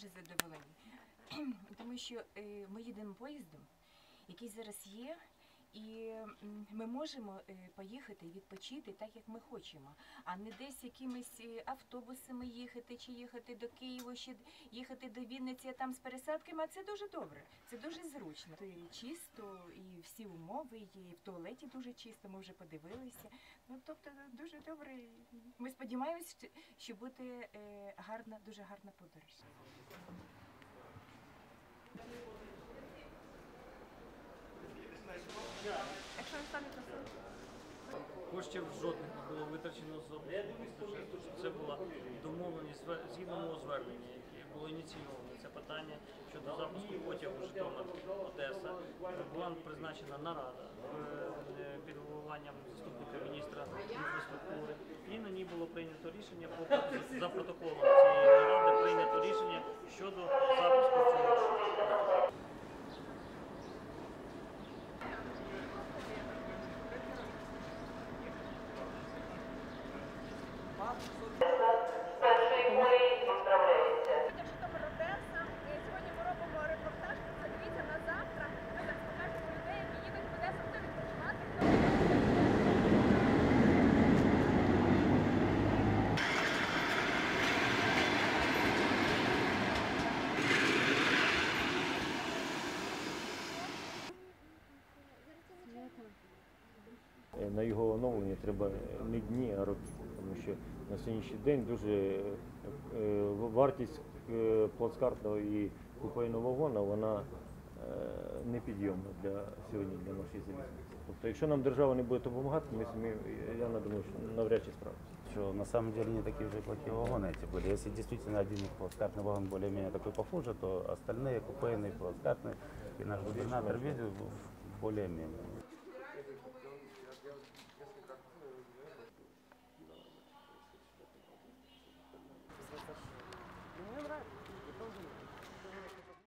дуже задоволені, тому що е, ми їдемо поїздом, який зараз є. І ми можемо е, поїхати і відпочити так, як ми хочемо, а не десь якимись е, автобусами їхати, чи їхати до Києва, чи їхати до Вінниці, а там з пересадками. А це дуже добре, це дуже зручно. Чисто, і всі умови є, і в туалеті дуже чисто. Ми вже подивилися. Ну добре. Ми сподіваємось, що- буде е, гарна, дуже гарна подорож. Якщо ви самі. Коштів жодних не було витрачено з. Це була домовленість згідно мого звернення, яке було ініційовано. Це питання щодо запуску потягу Житомир Одеса. Була призначена нарада е, під головуванням заступника інфраструктури. І на ній було прийнято рішення по за протоколом цієї наради прийнято рішення щодо запуску цього. Сьогодні На його оновлення треба не дні, а роки, тому що на сьогоднішній день дуже е, е, вартість е, плацкартного і купейного вагона вона е, непідйомна для сьогодні для нашої залізниці. Тобто, якщо нам держава не буде допомагати, ми самі, я думаю, що навряд чи справимося. что на самом деле не такие уже плохие вагоны эти были. Если действительно один плацкартный вагон более-менее такой похуже, то остальные купейные, плацкартные, и наш губернатор видел в- более-менее.